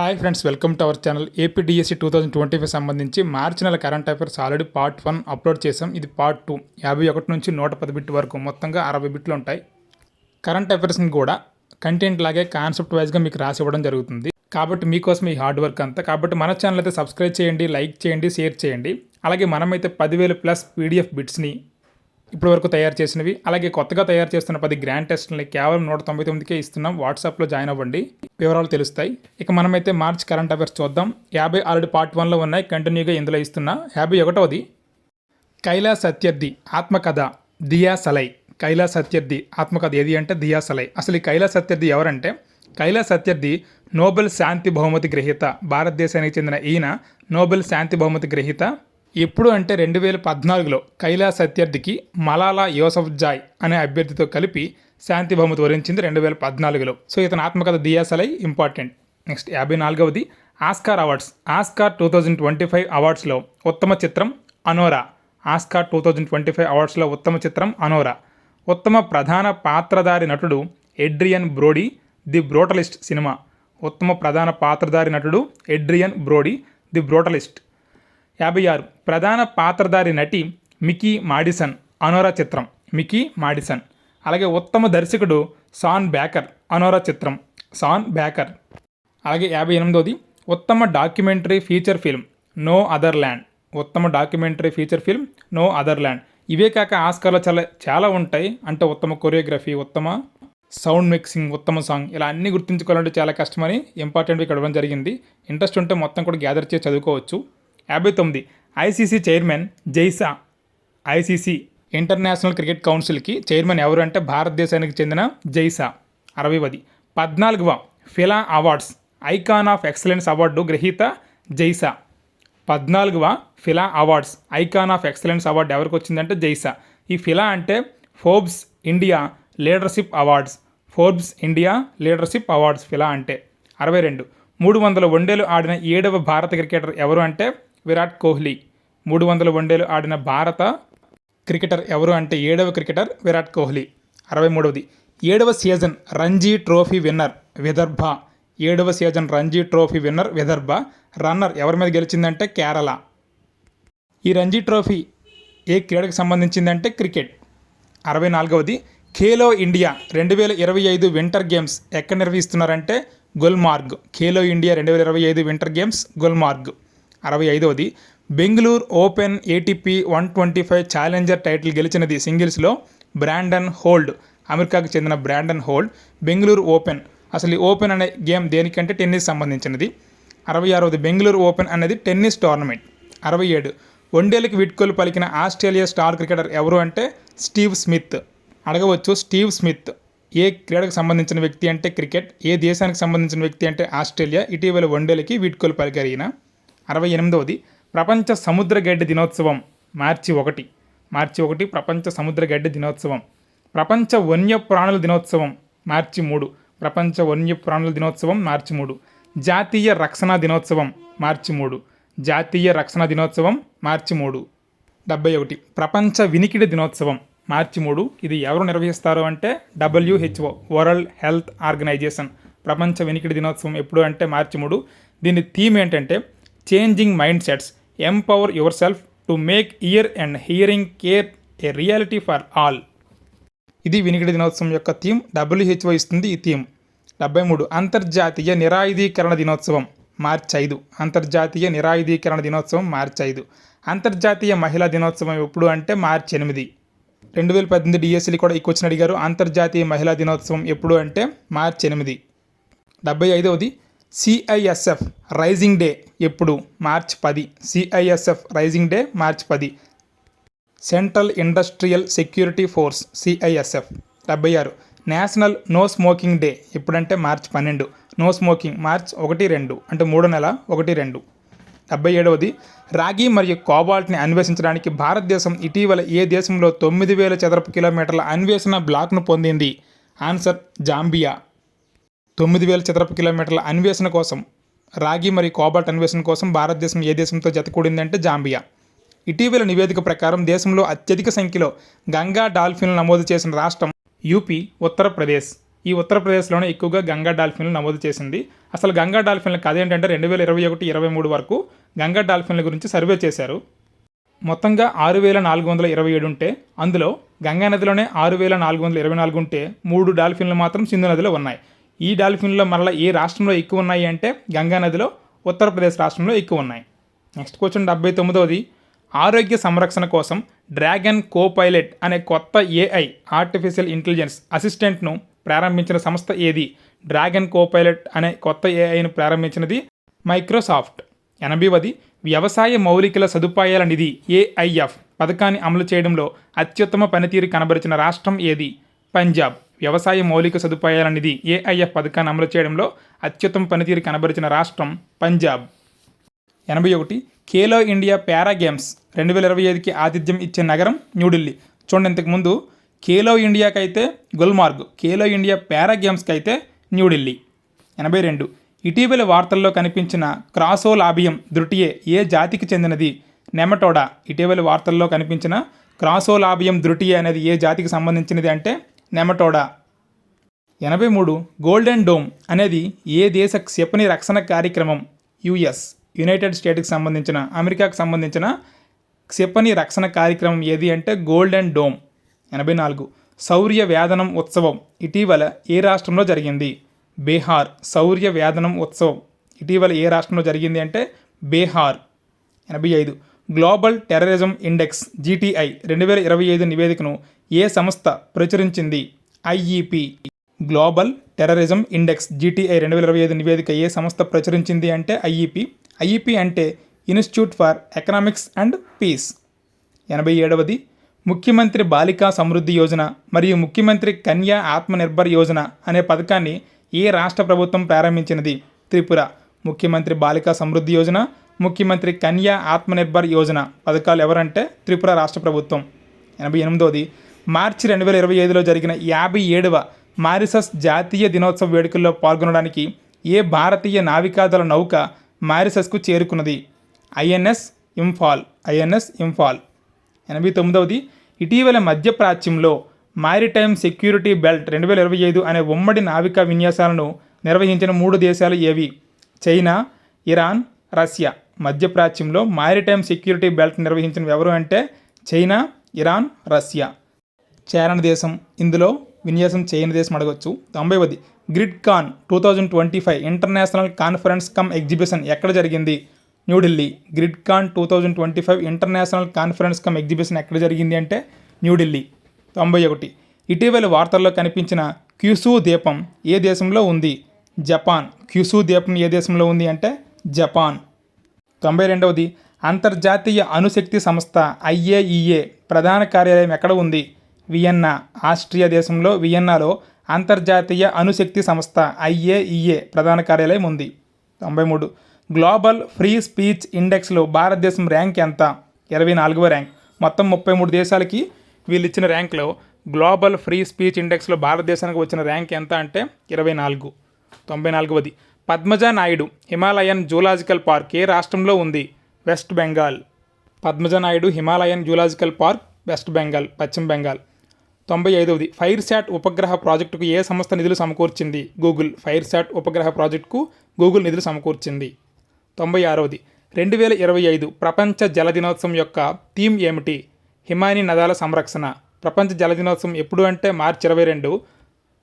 Hi friends welcome to our channel APDSC two thousand twenty five సంబంధించి మార్చి నెల current affairs already part one upload చేసాం ఇది part two. యాభై ఒకటి నుంచి నూట పది బిట్ వరకు మొత్తంగా అరవై బిట్లు ఉంటాయి. కరెంట్ అఫైర్స్ని కూడా కంటెంట్ లాగే కాన్సెప్ట్ వైజ్గా మీకు రాసి ఇవ్వడం జరుగుతుంది. కాబట్టి మీకోసం ఈ హార్డ్ వర్క్ అంతా. కాబట్టి మన ఛానల్ అయితే సబ్స్క్రైబ్ చేయండి లైక్ చేయండి షేర్ చేయండి. అలాగే మనమైతే పదివేలు ప్లస్ పీడిఎఫ్ బిట్స్ని ఇప్పటి వరకు తయారు చేసినవి. అలాగే కొత్తగా తయారు చేస్తున్న పది గ్రాండ్ టెస్ట్లని కేవలం నూట తొంభై తొమ్మిదికే ఇస్తున్నాం. వాట్సాప్లో జాయిన్ అవ్వండి. వివరాలు తెలుస్తాయి. ఇక మనమైతే మార్చ్ కరెంట్ అఫైర్స్ చూద్దాం. యాభై ఆల్రెడీ పార్ట్ వన్లో ఉన్నాయి. కంటిన్యూగా ఇందులో ఇస్తున్నా. యాభై ఒకటవది. కైలాస్ సత్యర్థి ఆత్మకథ దియా సలై. కైలాస్ సత్యర్థి ఆత్మకథ ఏది అంటే దియా సలై. అసలు ఈ కైలాస్ సత్యర్థి ఎవరంటే కైలాస్ సత్యర్థి నోబెల్ శాంతి బహుమతి గ్రహీత భారతదేశానికి చెందిన ఈయన నోబెల్ శాంతి బహుమతి గ్రహీత ఎప్పుడు అంటే రెండు వేల పద్నాలుగులో కైలాస్ అత్యర్థికి మలాలా యోసఫ్ జాయ్ అనే అభ్యర్థితో కలిపి శాంతి బహుమతి వరించింది రెండు వేల పద్నాలుగులో. సో ఇతని ఆత్మకథ దియాసలై ఇంపార్టెంట్. నెక్స్ట్ యాభై నాలుగవది Oscar awards. Oscar two thousand twenty five అవార్డ్స్లో ఉత్తమ చిత్రం Anora. Oscar two thousand twenty five అవార్డ్స్లో ఉత్తమ చిత్రం అనోరా. ఉత్తమ ప్రధాన పాత్రధారి నటుడు Adrien Brody the Brutalist cinema. ఉత్తమ ప్రధాన పాత్రధారి నటుడు ఎడ్రియన్ బ్రోడీ ది బ్రోటలిస్ట్. యాభై ఆరు. ప్రధాన పాత్రధారి నటి మికీ మాడిసన్ అనోరా చిత్రం. Mikey Madison. అలాగే ఉత్తమ దర్శకుడు సాన్ బ్యాకర్ అనోరా చిత్రం. Sean Baker. అలాగే యాభై ఎనిమిదోది ఉత్తమ documentary feature film no other land. ఉత్తమ documentary feature film no other land. ఇవే కాక ఆస్కార్లో చాలా చాలా ఉంటాయి. అంటే ఉత్తమ కొరియోగ్రఫీ ఉత్తమ సౌండ్ మిక్సింగ్ ఉత్తమ సాంగ్ ఇలా అన్నీ గుర్తుంచుకోవాలంటే చాలా కష్టమని ఇంపార్టెంట్ ఇక్కడ ఇవ్వడం జరిగింది. ఇంట్రెస్ట్ ఉంటే మొత్తం కూడా గ్యాదర్ చేసి చదువుకోవచ్చు. యాభై తొమ్మిది. ICC chairman Jay Shah. ICC international cricket కౌన్సిల్కి chairman ఎవరు అంటే భారతదేశానికి చెందిన జైసా. అరవైవది పద్నాలుగవ FILA awards icon of excellence award గ్రహీత జైసా. పద్నాలుగవ FILA awards icon of excellence award ఎవరికి వచ్చిందంటే జైసా. ఈ ఫిలా అంటే Forbes India leadership awards Forbes India leadership awards FILA అంటే. అరవై రెండు. మూడు వందల వన్డేలు ఆడిన ఏడవ భారత క్రికెటర్ ఎవరు అంటే విరాట్ కోహ్లీ. మూడు వందల వన్డేలు ఆడిన భారత క్రికెటర్ ఎవరు అంటే ఏడవ క్రికెటర్ విరాట్ కోహ్లీ. అరవై మూడవది ఏడవ season Ranji trophy winner Vidarbha. ఏడవ season Ranji trophy winner Vidarbha. Runner ఎవరి మీద గెలిచిందంటే కేరళ. ఈ రంజీ ట్రోఫీ ఏ క్రీడకు సంబంధించిందంటే క్రికెట్. అరవై నాలుగవది ఖేలో ఇండియా రెండు వేల ఇరవై ఐదు వింటర్ గేమ్స్ ఎక్కడ నిర్వహిస్తున్నారంటే గుల్మార్గ్. ఖేలో ఇండియా రెండు వేల ఇరవై ఐదు వింటర్ గేమ్స్ గుల్మార్గ్. అరవై ఐదవది Bengaluru open ATP one twenty five challenger title గెలిచినది సింగిల్స్లో బ్రాండన్ హోల్డ్ అమెరికాకు చెందిన బ్రాండన్ హోల్డ్ బెంగళూరు ఓపెన్. అసలు ఈ ఓపెన్ అనే గేమ్ దేనికంటే టెన్నిస్ సంబంధించినది. అరవై ఆరవది బెంగళూరు ఓపెన్ అనేది టెన్నిస్ టోర్నమెంట్. అరవై ఏడు వన్డేలకు వీడ్కోలు పలికిన ఆస్ట్రేలియా స్టార్ క్రికెటర్ ఎవరు అంటే స్టీవ్ స్మిత్. అడగవచ్చు స్టీవ్ స్మిత్. ఏ క్రీడకు సంబంధించిన వ్యక్తి అంటే క్రికెట్ ఏ దేశానికి సంబంధించిన వ్యక్తి అంటే ఆస్ట్రేలియా ఇటీవల వన్డేలకి వీడ్కోలు పలికారు ఈయన. అరవై ఎనిమిదవది ప్రపంచ సముద్ర గడ్డి దినోత్సవం మార్చి ఒకటి. మార్చి ఒకటి ప్రపంచ సముద్ర గడ్డి దినోత్సవం. ప్రపంచ వన్యప్రాణుల దినోత్సవం మార్చి మూడు. ప్రపంచ వన్యప్రాణుల దినోత్సవం మార్చి మూడు. జాతీయ రక్షణ దినోత్సవం మార్చి మూడు. జాతీయ రక్షణ దినోత్సవం మార్చి మూడు. డెబ్బై ఒకటి. ప్రపంచ వినికిడి దినోత్సవం మార్చి మూడు. ఇది ఎవరు నిర్వహిస్తారు అంటే డబ్ల్యూహెచ్ఓ వరల్డ్ హెల్త్ ఆర్గనైజేషన్. ప్రపంచ వినికిడి దినోత్సవం ఎప్పుడు అంటే మార్చి మూడు. దీని థీమ్ ఏంటంటే changing mind sets empower your self to make ear and hearing care a reality for all ఇది వినికిడి దినోత్సవం యొక్క థీమ్. డబ్ల్యూహెచ్ఓ ఇస్తుంది ఈ థీమ్. డెబ్బై మూడు. అంతర్జాతీయ నిరాయుధీకరణ దినోత్సవం మార్చి ఐదు. అంతర్జాతీయ నిరాయుధీకరణ దినోత్సవం మార్చి ఐదు. అంతర్జాతీయ మహిళా దినోత్సవం ఎప్పుడు అంటే మార్చి ఎనిమిది. రెండు వేల పద్దెనిమిది డిఎస్సీలు కూడా ఈ క్వశ్చన్ అడిగారు. అంతర్జాతీయ మహిళా దినోత్సవం ఎప్పుడు అంటే మార్చి ఎనిమిది. డెబ్బై ఐదవది. సిఐఎస్ఎఫ్ రైజింగ్ డే ఎప్పుడు? మార్చ్ పది. సిఐఎస్ఎఫ్ రైజింగ్ డే మార్చ్ పది. Central industrial security force CISF డెబ్బై ఆరు. నేషనల్ నో స్మోకింగ్ డే ఎప్పుడంటే మార్చ్ పన్నెండు. నో స్మోకింగ్ మార్చ్ ఒకటి రెండు. అంటే మూడో నెల ఒకటి రెండు. డెబ్బై ఏడవది. రాగి మరియు కోబాల్ట్ని అన్వేషించడానికి భారతదేశం ఇటీవల ఏ దేశంలో తొమ్మిది వేల చదరపు కిలోమీటర్ల అన్వేషణ బ్లాక్ను పొందింది? Answer Zambia. తొమ్మిది వేల చదరపు కిలోమీటర్ల అన్వేషణ కోసం రాగి మరియు కోబాల్ట్ అన్వేషణ కోసం భారతదేశం ఏ దేశంతో జతకూడిందంటే జాంబియా. ఇటీవల నివేదిక ప్రకారం దేశంలో అత్యధిక సంఖ్యలో గంగా డాల్ఫిన్లు నమోదు చేసిన రాష్ట్రం యూపీ ఉత్తరప్రదేశ్. ఈ ఉత్తరప్రదేశ్లోనే ఎక్కువగా గంగా డాల్ఫిన్లు నమోదు చేసింది. అసలు గంగా డాల్ఫిన్ల కథ ఏంటంటే రెండు వేల ఇరవై ఒకటి ఇరవై మూడు వరకు గంగా డాల్ఫిన్ల గురించి సర్వే చేశారు. మొత్తంగా ఆరు వేల నాలుగు వందల ఇరవై ఏడు ఉంటే అందులో గంగా నదిలోనే ఆరు వేల నాలుగు వందల ఇరవై నాలుగు ఉంటే మూడు డాల్ఫిన్లు మాత్రం సింధు నదిలో ఉన్నాయి. ఈ డాల్ఫిన్లో మరలా ఏ రాష్ట్రంలో ఎక్కువ ఉన్నాయి అంటే గంగా నదిలో ఉత్తరప్రదేశ్ రాష్ట్రంలో ఎక్కువ ఉన్నాయి. నెక్స్ట్ క్వశ్చన్ డెబ్బై తొమ్మిదవది. ఆరోగ్య సంరక్షణ కోసం డ్రాగన్ కో పైలట్ అనే కొత్త ఏఐ ఆర్టిఫిషియల్ ఇంటెలిజెన్స్ అసిస్టెంట్ను ప్రారంభించిన సంస్థ ఏది? డ్రాగన్ కో పైలట్ అనే కొత్త ఏఐను ప్రారంభించినది మైక్రోసాఫ్ట్. ఎనభైవది వ్యవసాయ మౌలికల సదుపాయాల నిధి ఏఐఎఫ్ పథకాన్ని అమలు చేయడంలో అత్యుత్తమ పనితీరు కనబరిచిన రాష్ట్రం ఏది? పంజాబ్. వ్యవసాయ మౌలిక సదుపాయాల నిధి ఏఐఎఫ్ పథకాన్ని అమలు చేయడంలో అత్యుత్తమ పనితీరు కనబరిచిన రాష్ట్రం పంజాబ్. ఎనభై ఒకటి ఖేలో ఇండియా పారా గేమ్స్ రెండు వేల ఇరవై ఐదుకి ఆతిథ్యం ఇచ్చే నగరం న్యూఢిల్లీ. చూడండి ఇంతకుముందు ఖేలో ఇండియాకి అయితే గుల్మార్గ్ ఖేలో ఇండియా పారా గేమ్స్కి అయితే న్యూఢిల్లీ. ఎనభై రెండు ఇటీవల వార్తల్లో కనిపించిన క్రాసోలాబియం దృటియే ఏ జాతికి చెందినది? నెమటోడా ఇటీవల వార్తల్లో కనిపించిన క్రాసోలాబియం దృటియే అనేది ఏ జాతికి సంబంధించినది అంటే నెమటోడా. ఎనభై మూడు గోల్డెన్ డోమ్ అనేది ఏ దేశ క్షిపణి రక్షణ కార్యక్రమం? యుఎస్. యునైటెడ్ స్టేట్కి సంబంధించిన అమెరికాకు సంబంధించిన క్షిపణి రక్షణ కార్యక్రమం ఏది అంటే గోల్డెన్ డోమ్. ఎనభై నాలుగు శౌర్య వేదనం ఉత్సవం. ఇటీవల ఏ రాష్ట్రంలో జరిగింది? బీహార్. శౌర్య వేదనం ఉత్సవం. ఇటీవల ఏ రాష్ట్రంలో జరిగింది అంటే బీహార్. ఎనభై ఐదు గ్లోబల్ టెర్రరిజం ఇండెక్స్ జీటీఐ. రెండు వేల ఇరవై ఐదు నివేదికను ఏ సంస్థ ప్రచురించింది? IEP. Global terrorism index GTI రెండు వేల ఇరవై ఐదు నివేదిక ఏ సంస్థ ప్రచురించింది అంటే ఐఈపి. ఐఈపి అంటే institute for economics and peace. ఎనభై ఏడవది ముఖ్యమంత్రి బాలికా సమృద్ధి యోజన మరియు ముఖ్యమంత్రి కన్యా ఆత్మనిర్భర్ యోజన అనే పథకాన్ని ఏ రాష్ట్ర ప్రభుత్వం ప్రారంభించినది? త్రిపుర ముఖ్యమంత్రి బాలికా సమృద్ధి యోజన ముఖ్యమంత్రి కన్యా ఆత్మనిర్భర్ యోజన పథకాలు ఎవరంటే త్రిపుర రాష్ట్ర ప్రభుత్వం. ఎనభై ఎనిమిదవది మార్చి రెండు వేల ఇరవై ఐదులో జరిగిన యాభై ఏడవ మారిసస్ జాతీయ దినోత్సవ వేడుకల్లో పాల్గొనడానికి ఏ భారతీయ నావికాదళ నౌక మారిసస్కు చేరుకున్నది? ఐఎన్ఎస్ ఇంఫాల్. ఐఎన్ఎస్ ఇంఫాల్. ఎనభై తొమ్మిదవది ఇటీవల మధ్యప్రాచ్యంలో మారిటైమ్ సెక్యూరిటీ బెల్ట్ రెండు వేల ఇరవై ఐదు అనే ఉమ్మడి నావికా విన్యాసాలను నిర్వహించిన మూడు దేశాలు ఏవి? China Iran Russia. మధ్యప్రాచ్యంలో maritime security belt నిర్వహించిన ఎవరు అంటే చైనా ఇరాన్ రష్యా. చేరని దేశం ఇందులో విన్యాసం చేయని దేశం అడగవచ్చు తొంభైవది Gridcon two thousand twenty five international conference cum exhibition ఎక్కడ జరిగింది? New Delhi. Gridcon two thousand twenty five international conference cum exhibition ఎక్కడ జరిగింది అంటే న్యూఢిల్లీ. తొంభై ఒకటి ఇటీవల వార్తల్లో కనిపించిన క్యూసూ దీపం ఏ దేశంలో ఉంది? జపాన్. క్యూసూ దీపం ఏ దేశంలో ఉంది అంటే జపాన్. తొంభై రెండవది అంతర్జాతీయ అణుశక్తి సంస్థ ఐఏఈఏ ప్రధాన కార్యాలయం ఎక్కడ ఉంది? వియన్నా ఆస్ట్రియా దేశంలో వియన్నాలో అంతర్జాతీయ అణుశక్తి సంస్థ ఐఏఈఏ ప్రధాన కార్యాలయం ఉంది. తొంభై మూడు. గ్లోబల్ ఫ్రీ స్పీచ్ ఇండెక్స్లో భారతదేశం ర్యాంక్ ఎంత? ఇరవై నాలుగవ ర్యాంక్. మొత్తం ముప్పై మూడు దేశాలకి వీళ్ళు ఇచ్చిన ర్యాంక్లో గ్లోబల్ ఫ్రీ స్పీచ్ ఇండెక్స్లో భారతదేశానికి వచ్చిన ర్యాంక్ ఎంత అంటే ఇరవై నాలుగు. తొంభై నాలుగవది. Padmaja Naidu Himalayan zoological park ఏ రాష్ట్రంలో ఉంది? West Bengal. Padmaja Naidu Himalayan zoological park west Bengal పశ్చిమ బెంగాల్. తొంభై ఐదవది ఫైర్ శాట్ ఉపగ్రహ ప్రాజెక్టుకు ఏ సంస్థ నిధులు సమకూర్చింది? గూగుల్ ఫైర్ శాట్ ఉపగ్రహ ప్రాజెక్టుకు గూగుల్ నిధులు సమకూర్చింది. తొంభై ఆరవది రెండు వేల ఇరవై ఐదు ప్రపంచ జల దినోత్సవం యొక్క థీమ్ ఏమిటి? హిమాని నదాల సంరక్షణ. ప్రపంచ జల దినోత్సవం ఎప్పుడు అంటే మార్చి ఇరవై రెండు.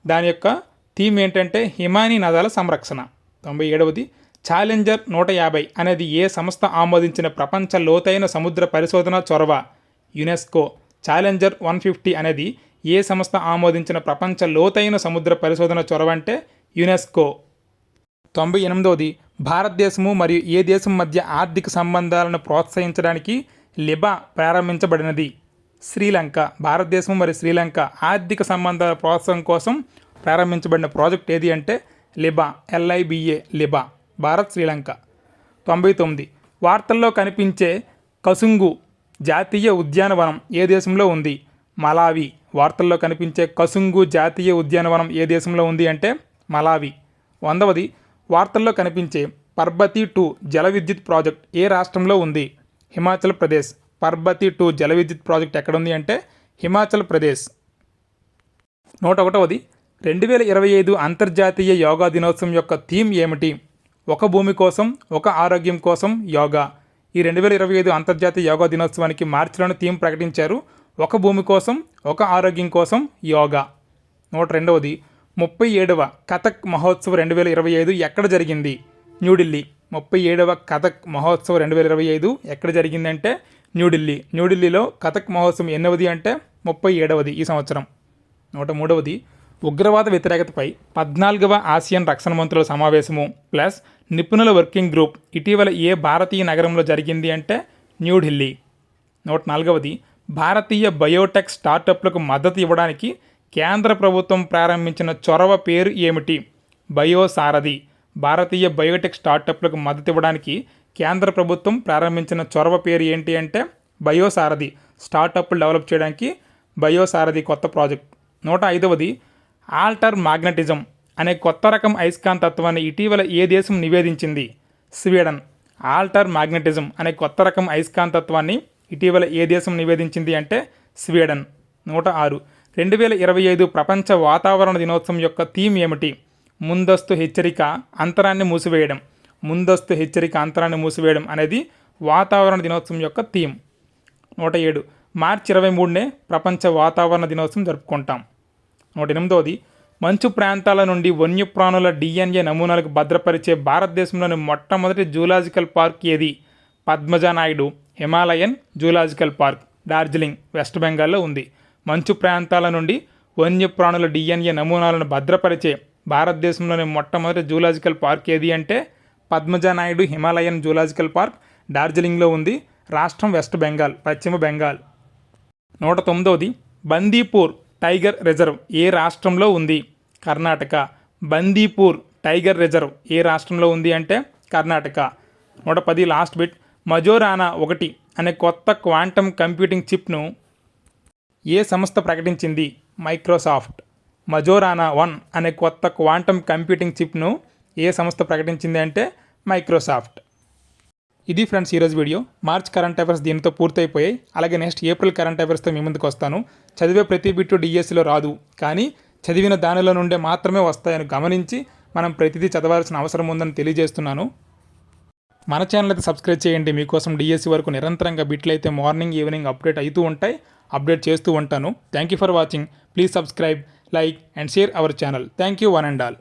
దాని యొక్క థీమ్ ఏంటంటే హిమాని నదాల సంరక్షణ. తొంభై ఏడవది ఛాలెంజర్ నూట యాభై అనేది ఏ సంస్థ ఆమోదించిన ప్రపంచ లోతైన సముద్ర పరిశోధన చొరవ? యునెస్కో. ఛాలెంజర్ వన్ ఫిఫ్టీ అనేది ఏ సంస్థ ఆమోదించిన ప్రపంచ లోతైన సముద్ర పరిశోధన చొరవ అంటే యునెస్కో. తొంభై ఎనిమిదవది భారతదేశము మరియు ఏ దేశం మధ్య ఆర్థిక సంబంధాలను ప్రోత్సహించడానికి లిబా ప్రారంభించబడినది. శ్రీలంక భారతదేశం మరియు శ్రీలంక ఆర్థిక సంబంధాల ప్రోత్సాహం కోసం ప్రారంభించబడిన ప్రాజెక్ట్ ఏది అంటే లిబా ఎల్ఐబిఏ లిబా భారత్ శ్రీలంక. తొంభై తొమ్మిది వార్తల్లో కనిపించే కసుంగు జాతీయ ఉద్యానవనం ఏ దేశంలో ఉంది? మలావి వార్తల్లో కనిపించే కసుంగు జాతీయ ఉద్యానవనం ఏ దేశంలో ఉంది అంటే మలావి. వందవది వార్తల్లో కనిపించే పర్బతి టూ జల విద్యుత్ ప్రాజెక్ట్ ఏ రాష్ట్రంలో ఉంది? హిమాచల్ ప్రదేశ్. పర్బతి టూ జల విద్యుత్ ప్రాజెక్ట్ ఎక్కడుంది అంటే హిమాచల్ ప్రదేశ్. నూట ఒకటవది రెండు వేల ఇరవై ఐదు అంతర్జాతీయ యోగా దినోత్సవం యొక్క థీమ్ ఏమిటి? ఒక భూమి కోసం ఒక ఆరోగ్యం కోసం యోగా. ఈ రెండు వేల ఇరవై ఐదు అంతర్జాతీయ యోగా దినోత్సవానికి మార్చిలోని థీమ్ ప్రకటించారు ఒక భూమి కోసం ఒక ఆరోగ్యం కోసం యోగా. నూట రెండవది ముప్పై ఏడవ కథక్ మహోత్సవ్ రెండు వేల ఇరవై ఐదు ఎక్కడ జరిగింది? న్యూఢిల్లీ. ముప్పై ఏడవ కథక్ మహోత్సవ్ రెండు వేల ఇరవై ఐదు ఎక్కడ జరిగిందంటే న్యూఢిల్లీ. న్యూఢిల్లీలో కథక్ మహోత్సవం ఎన్నవది అంటే ముప్పై ఏడవది ఈ సంవత్సరం. నూట మూడవది ఉగ్రవాద వ్యతిరేకతపై పద్నాలుగవ ఆసియన్ రక్షణ మంత్రుల సమావేశము ప్లస్ నిపుణుల వర్కింగ్ గ్రూప్ ఇటీవల ఏ భారతీయ నగరంలో జరిగింది అంటే న్యూఢిల్లీ. నూట నాలుగవది భారతీయ బయోటెక్ స్టార్టప్లకు మద్దతు ఇవ్వడానికి కేంద్ర ప్రభుత్వం ప్రారంభించిన చొరవ పేరు ఏమిటి? బయోసారథి. భారతీయ బయోటెక్ స్టార్టప్లకు మద్దతు ఇవ్వడానికి కేంద్ర ప్రభుత్వం ప్రారంభించిన చొరవ పేరు ఏంటి అంటే బయోసారథి. స్టార్టప్లు డెవలప్ చేయడానికి బయోసారథి కొత్త ప్రాజెక్ట్. నూట ఐదవది ఆల్టర్ మాగ్నటిజం అనే కొత్త రకం అయస్కాంతత్వాన్ని ఇటీవల ఏ దేశం నివేదించింది? స్వీడన్. ఆల్టర్ మాగ్నటిజం అనే కొత్త రకం అయస్కాంతత్వాన్ని ఇటీవల ఏ దేశం నివేదించింది అంటే స్వీడన్. నూట ఆరు. రెండు వేల ఇరవై ఐదు ప్రపంచ వాతావరణ దినోత్సవం యొక్క థీమ్ ఏమిటి? ముందస్తు హెచ్చరిక అంతరాన్ని మూసివేయడం. ముందస్తు హెచ్చరిక అంతరాన్ని మూసివేయడం అనేది వాతావరణ దినోత్సవం యొక్క థీమ్. నూట ఏడు. మార్చి ఇరవై మూడునే ప్రపంచ వాతావరణ దినోత్సవం జరుపుకుంటాం. నూట ఎనిమిదవది. మంచు ప్రాంతాల నుండి వన్యప్రాణుల డిఎన్ఏ నమూనాలకు భద్రపరిచే భారతదేశంలోని మొట్టమొదటి జూలాజికల్ పార్క్ ఏది? Padmaja Naidu Himalayan zoological park Darjeeling west బెంగాల్లో ఉంది. మంచు ప్రాంతాల నుండి వన్యప్రాణుల డిఎన్ఏ నమూనాలను భద్రపరిచే భారతదేశంలోని మొట్టమొదటి జూలాజికల్ పార్క్ ఏది అంటే పద్మజనాయుడు హిమాలయన్ జూలాజికల్ పార్క్ డార్జిలింగ్లో ఉంది. రాష్ట్రం వెస్ట్ బెంగాల్ పశ్చిమ బెంగాల్. నూట తొమ్మిదవది బందీపూర్ టైగర్ రిజర్వ్ ఏ రాష్ట్రంలో ఉంది? కర్ణాటక. బందీపూర్ టైగర్ రిజర్వ్ ఏ రాష్ట్రంలో ఉంది అంటే కర్ణాటక. నూట పది లాస్ట్ బిట్. మజోరానా ఒకటి అనే కొత్త క్వాంటమ్ కంప్యూటింగ్ చిప్ను ఏ సంస్థ ప్రకటించింది? మైక్రోసాఫ్ట్. మజోరానా వన్ అనే కొత్త క్వాంటమ్ కంప్యూటింగ్ చిప్ను ఏ సంస్థ ప్రకటించింది అంటే మైక్రోసాఫ్ట్. ఇది ఫ్రెండ్స్ ఈరోజు వీడియో. మార్చ్ కరెంట్ అఫైర్స్ దీనితో పూర్తయిపోయాయి. అలాగే నెక్స్ట్ ఏప్రిల్ కరెంట్ అఫైర్స్తో మీ ముందుకు వస్తాను. చదివే ప్రతి బిట్టు డిఎస్సిలో రాదు. కానీ చదివిన దానిలో నుండే మాత్రమే వస్తాయని గమనించి మనం ప్రతిదీ చదవాల్సిన అవసరం ఉందని తెలియజేస్తున్నాను. మన ఛానల్ అయితే సబ్స్క్రైబ్ చేయండి. మీకోసం డిఎస్సి వరకు నిరంతరంగా బిట్లు అయితే మార్నింగ్ ఈవినింగ్ అప్డేట్ అవుతూ ఉంటాయి. అప్డేట్ చేస్తూ ఉంటాను. Thank you for watching please subscribe like and share our channel thank you one and all